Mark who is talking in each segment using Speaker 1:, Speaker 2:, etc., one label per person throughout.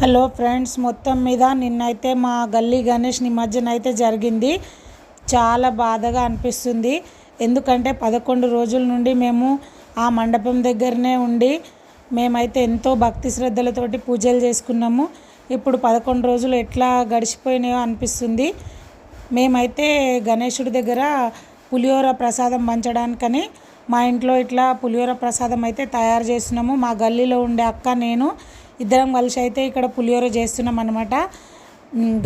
Speaker 1: Hello friends మొత్తం మీద నిన్నైతే మా గల్లీ గణేష్ నిమజ్జనం అయితే జరిగింది. చాలా బాధగా అనిపిస్తుంది. ఎందుకంటే పదకొండు రోజుల నుండి మేము ఆ మండపం దగ్గరనే ఉండి మేమైతే ఎంతో భక్తి శ్రద్ధలతోటి పూజలు చేసుకున్నాము. ఇప్పుడు పదకొండు రోజులు ఎట్లా గడిచిపోయినాయో అనిపిస్తుంది. మేమైతే గణేశుడి దగ్గర పులిహోర ప్రసాదం పంచడానికని మా ఇంట్లో ఇట్లా పులిహోర ప్రసాదం అయితే తయారు చేసినాము మా గల్లీలో ఉండే అక్క నేను ఇద్దరం కలిసి అయితే ఇక్కడ పులిహోర చేస్తున్నాం అనమాట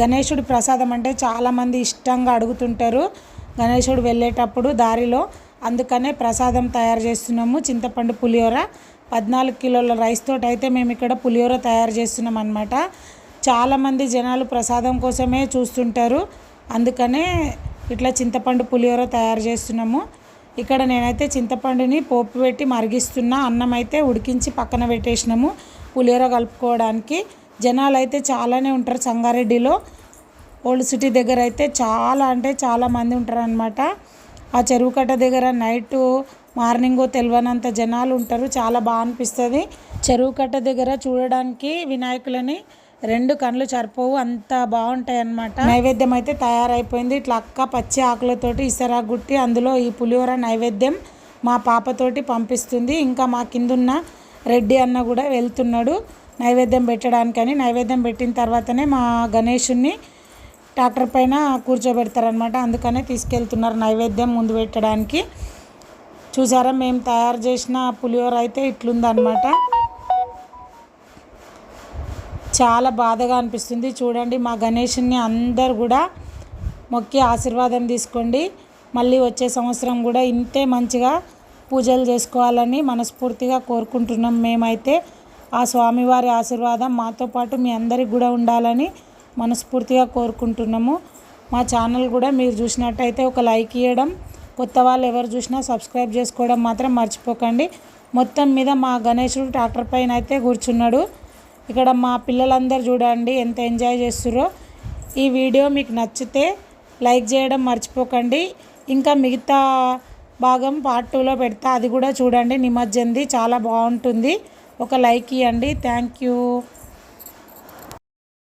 Speaker 1: గణేశుడి ప్రసాదం అంటే చాలామంది ఇష్టంగా అడుగుతుంటారు. గణేశుడు వెళ్ళేటప్పుడు దారిలో అందుకనే ప్రసాదం తయారు చేస్తున్నాము చింతపండు పులిహోర. పద్నాలుగు కిలోల రైస్ తోటి అయితే మేము ఇక్కడ పులిహోర తయారు చేస్తున్నాం అనమాట చాలామంది జనాలు ప్రసాదం కోసమే చూస్తుంటారు. అందుకనే ఇట్లా చింతపండు పులిహోర తయారు చేస్తున్నాము. ఇక్కడ నేనైతే చింతపండుని పోపు పెట్టి మరిగిస్తున్నా అన్నం అయితే ఉడికించి పక్కన పెట్టేసినాము. పులిహోర కలుపుకోవడానికి. జనాలు అయితే చాలానే ఉంటారు సంగారెడ్డిలో. ఓల్డ్ సిటీ దగ్గర అయితే చాలా అంటే చాలా మంది ఉంటారు అనమాట ఆ చెరువు కట్ట దగ్గర నైట్ మార్నింగ్ తెలియనంత జనాలు ఉంటారు. చాలా బాగా అనిపిస్తుంది. చెరువు కట్ట దగ్గర చూడడానికి వినాయకులని రెండు కళ్ళు చరిపోవు అంత బాగుంటాయి అన్నమాట నైవేద్యం అయితే తయారైపోయింది. ఇట్లా అక్క పచ్చి ఆకులతోటి ఇసరా గుట్టి అందులో ఈ పులిహోర నైవేద్యం మా పాపతోటి పంపిస్తుంది. ఇంకా మా కిందున్న రెడ్డి అన్న కూడా వెళ్తున్నాడు నైవేద్యం పెట్టడానికని. నైవేద్యం పెట్టిన తర్వాతనే మా గణేషుని ట్రాక్టర్ పైన కూర్చోబెడతారనమాట అందుకనే తీసుకెళ్తున్నారు నైవేద్యం ముందు పెట్టడానికి. చూసారా మేము తయారు చేసిన పులిహోర అయితే ఇట్లుందనమాట చాలా బాధగా అనిపిస్తుంది. చూడండి మా గణేషుని అందరు కూడా మొక్కి ఆశీర్వాదం తీసుకోండి. మళ్ళీ వచ్చే సంవత్సరం కూడా ఇంతే మంచిగా పూజలు చేసుకోవాలని మనస్ఫూర్తిగా కోరుకుంటున్నాం. మేమైతే ఆ స్వామివారి ఆశీర్వాదం మాతో పాటు మీ అందరికి కూడా ఉండాలని మనస్ఫూర్తిగా కోరుకుంటున్నాము. మా ఛానల్ కూడా మీరు చూసినట్టయితే ఒక లైక్ ఇవ్వడం కొత్త వాళ్ళు ఎవరు చూసినా సబ్స్క్రైబ్ చేసుకోవడం మాత్రం మర్చిపోకండి. మొత్తం మీద మా గణేశుడు ట్రాక్టర్ పైన అయితే కూర్చున్నాడు. ఇక్కడ మా పిల్లలందరూ చూడండి ఎంత ఎంజాయ్ చేస్తురో ఈ వీడియో మీకు నచ్చితే లైక్ చేయడం మర్చిపోకండి. ఇంకా మిగతా భాగం పార్ట్ టూలో పెడతా. అది కూడా చూడండి. నిమజ్జంది. చాలా బాగుంటుంది. ఒక లైక్ ఇవ్వండి థ్యాంక్ యూ